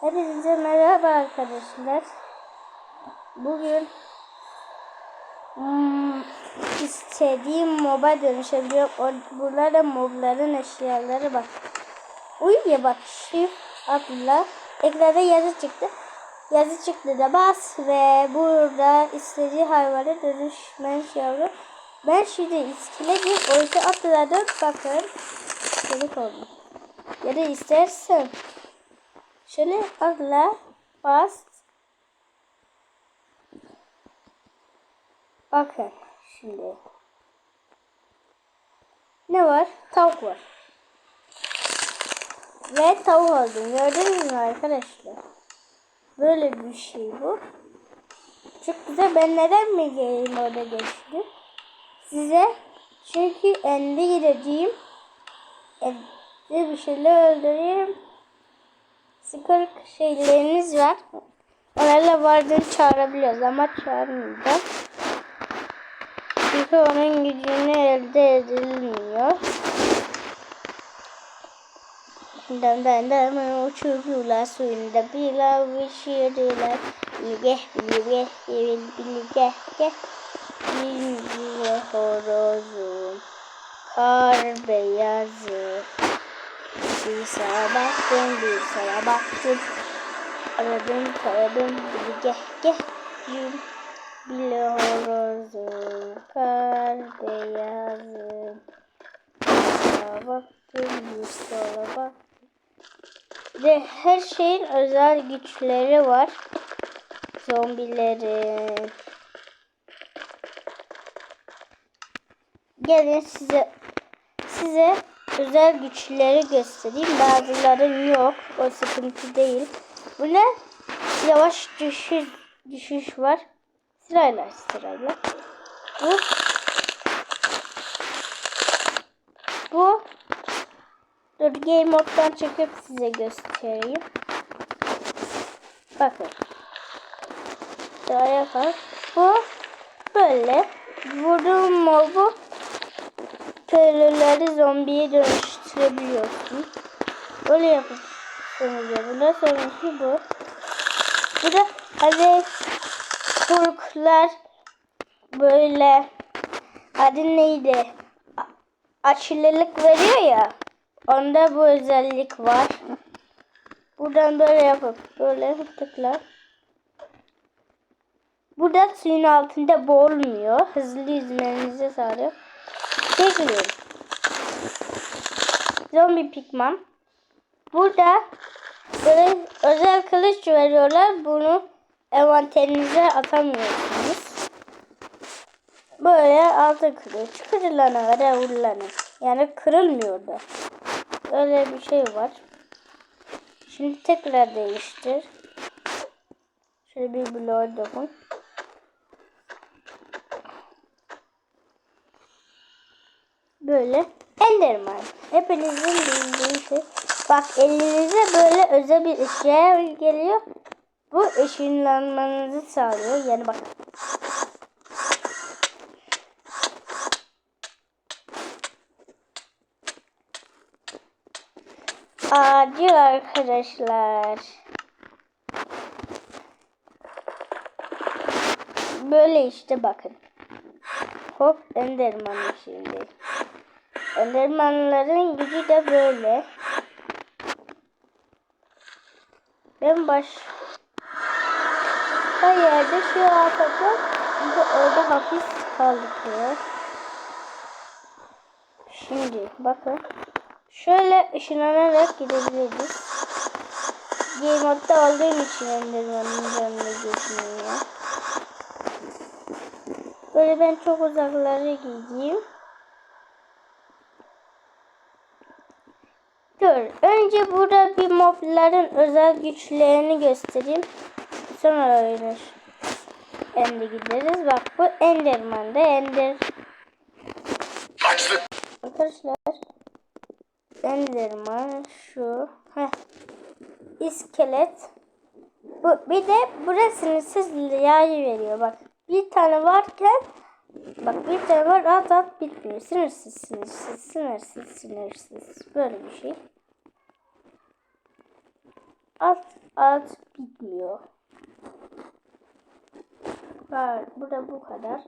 Hepinize merhaba arkadaşlar. Bugün hmm, istediğim moba dönüşebiliyor. O, burada mobların eşyaları bak. Uyuyor bak. Shift atla. Ekranda yazı çıktı. Yazı çıktı da bas ve burada istediği hayvana dönüşmen yavru. Ben şimdi iskeletim. Oysa atladım. Bakın. Çelik oldu. Ya da istersen şöyle atla bas. Bakın şimdi. Ne var? Tavuk var. Ve tavuk aldım. Gördünüz mü arkadaşlar? Böyle bir şey bu. Çok güzel. Ben neden mi geleyim orada geçtim? Size çünkü ende gideceğim. Ende bir şeyler öldüreyim. Sıkır şeyleriniz var. Onlarla vardığını çağırabiliyoruz ama çağırmayacağım. Çünkü onun gücünü elde edilmiyor. Dan dan dan uçuruyorlar suyunda pilav pişiriyorlar. Bilge bilge bilge bilge bilge horozum kar beyazı bir sağa baktım bir sağa baktım aradım taradım bilge geh yum bile horozum kar beyazı bir sağa baktım bir sola baktım ve her şeyin özel güçleri var. Zombilerin. Gelin size size özel güçleri göstereyim. Bazıların yok. O sıkıntı değil. Bu ne? Yavaş düşüş düşüş var. Sırayla sırayla. Bu bu Dur game moddan çekip size göstereyim. Bakın. Şuraya bak. Bu böyle. Vurduğum mobu köylüleri zombiye dönüştürebiliyorsun. Böyle yapıyorsunuz ya. Bundan sonraki bu. Bu da hani kurklar böyle adı neydi? Açılılık veriyor ya. Onda bu özellik var. Buradan böyle yapıp böyle tıkla. Burada suyun altında boğulmuyor. Hızlı yüzmenize sağlıyor. Bekliyorum. Zombi pikman. Burada böyle özel kılıç veriyorlar. Bunu envanterinize atamıyorsunuz. Böyle altın kılıç. Kırılana kadar vurulanır. Yani kırılmıyor da. Öyle bir şey var. Şimdi tekrar değiştir. Şöyle bir bloğa dokun. Böyle Enderman. Hepinizin bildiği şey. Bak elinize böyle özel bir eşya geliyor. Bu ışınlanmanızı sağlıyor. Yani bak. Acil arkadaşlar. Böyle işte bakın. Hop Enderman şimdi. Endermanların gücü de böyle. Ben baş her yerde şu yapacağım. Bu orada hapis kaldıkıyor. Şimdi bakın. Şöyle ışınlanarak gidebiliriz. Game modda olduğum için Enderman'ın yanına geçmiyor. Böyle ben çok uzaklara gideyim. Dur. Önce burada bir mobların özel güçlerini göstereyim. Sonra oynar. Ende gideriz. Bak bu Enderman'da Ender. Arkadaşlar Enderman şu. Heh. İskelet. Bu bir de burasını siz yay veriyor bak. Bir tane varken bak bir tane var alt alt bitmiyor. Sınırsız sınırsız sınırsız sınırsız böyle bir şey. Alt alt bitmiyor. Var, burada bu kadar.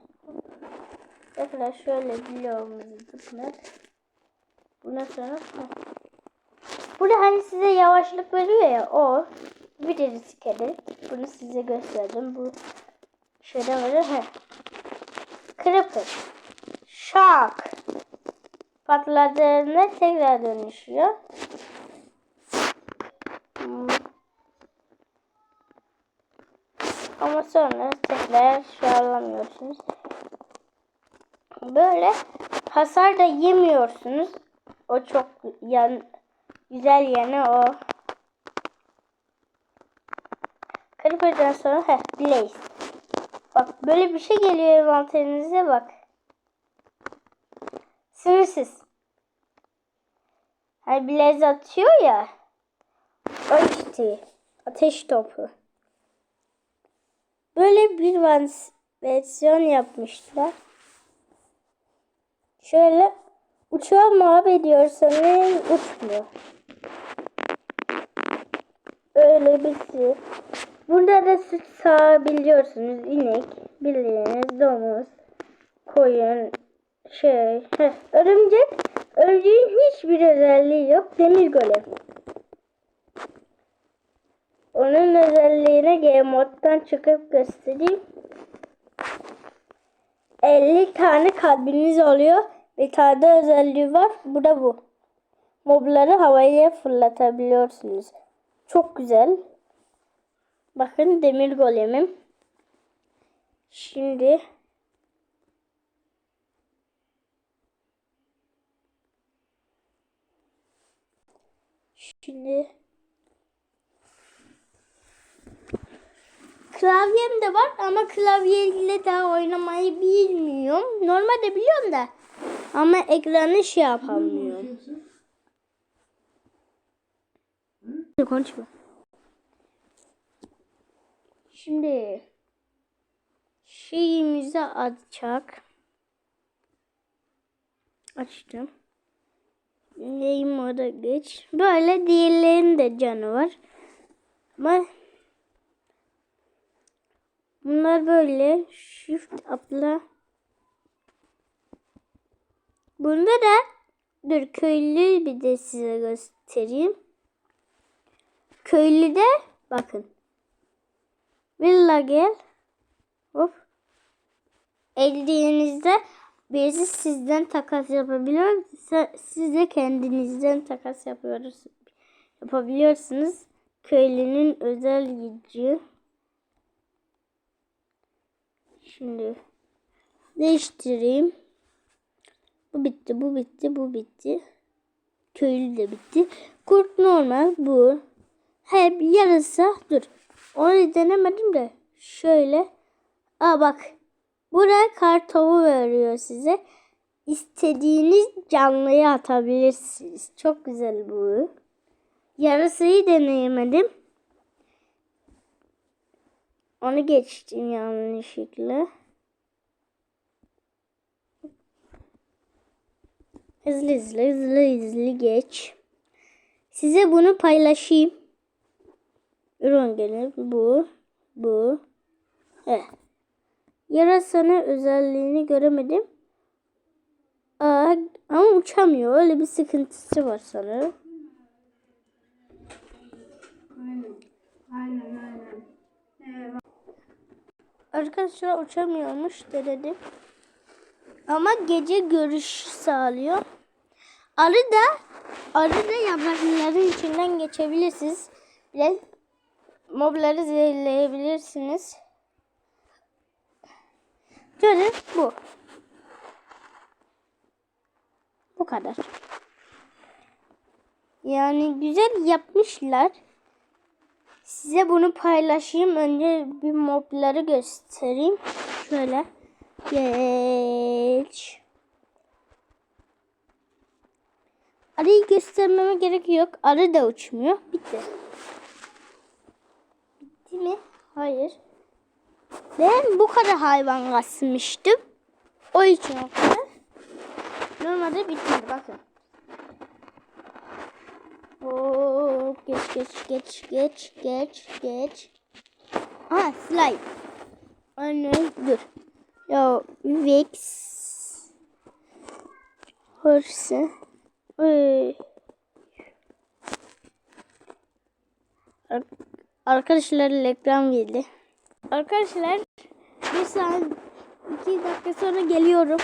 Tekrar şöyle bloğumuzu tutmak. Bundan sonra. Burada hani size yavaşlık veriyor ya o. Bir de kere. Bunu size gösterdim. Bu şöyle var. Heh. Kırpır. Şak. Patladığında tekrar dönüşüyor. Hmm. Ama sonra tekrar şarlamıyorsunuz. Böyle hasar da yemiyorsunuz. O çok yan, güzel yanı o. Kırpırdan sonra heh, Blaze. Bak böyle bir şey geliyor envanterinize bak. Sınırsız. Hani Blaze atıyor ya. O işte. Ateş topu. Böyle bir versiyon yapmışlar. Şöyle uçuyor muhabbet ediyorsanız uçmuyor. Öyle bir şey. Burada da süt sağabiliyorsunuz. İnek, bildiğiniz domuz, koyun, şey, heh, örümcek. Örümceğin hiçbir özelliği yok. Demir golem. Onun özelliğine Game çıkıp göstereyim. 50 tane kalbiniz oluyor. Bir tane de özelliği var. Bu da bu. Mobları havaya fırlatabiliyorsunuz. Çok güzel. Bakın demir golemim. Şimdi Şimdi Klavyem de var ama klavyeyle daha oynamayı bilmiyorum. Normalde biliyorum da ama ekranı şey yapamıyorum. Konuşma. Şimdi şeyimizi açacak. Açtım. Neyim moda geç. Böyle diğerlerinin de canı var. Ama bunlar böyle shift up'la Bunda da dur köylü bir de size göstereyim. Köylüde bakın. Villa gel. Hop. Eldiğinizde birisi sizden takas yapabiliyor. Siz de kendinizden takas yapıyoruz. Yapabiliyorsunuz. Köylünün özel gücü. Şimdi değiştireyim. Bu bitti, bu bitti, bu bitti. Köylü de bitti. Kurt normal bu. Hep yarısı dur. Onu denemedim de şöyle. Aa bak. Buraya kartopu veriyor size. İstediğiniz canlıyı atabilirsiniz. Çok güzel bu. Yarısıyı deneyemedim. Onu geçtim yanlışlıkla. Hızlı hızlı hızlı hızlı geç. Size bunu paylaşayım. Ürün gelir. Bu. Bu. Evet. Yarasanın özelliğini göremedim. Aa, ama uçamıyor. Öyle bir sıkıntısı var sanırım. Arkadaşlar uçamıyormuş denedim. Ama gece görüş sağlıyor. Arı da arı da yaprakların içinden geçebilirsiniz. Biraz mobları zehirleyebilirsiniz. Çözüm bu. Bu kadar. Yani güzel yapmışlar. Size bunu paylaşayım. Önce bir mobları göstereyim. Şöyle. Geç. Arıyı göstermeme gerek yok. Arı da uçmuyor. Bitti. Bitti mi? Hayır. Ben bu kadar hayvan kasmıştım. O için o kadar. Normalde bitmedi bakın. Hop geç geç geç geç geç geç. Aha slide. Anne dur. Ya Vex. Horse. Oy. Ar- Arkadaşlar reklam geldi. Arkadaşlar bir saat iki dakika sonra geliyorum.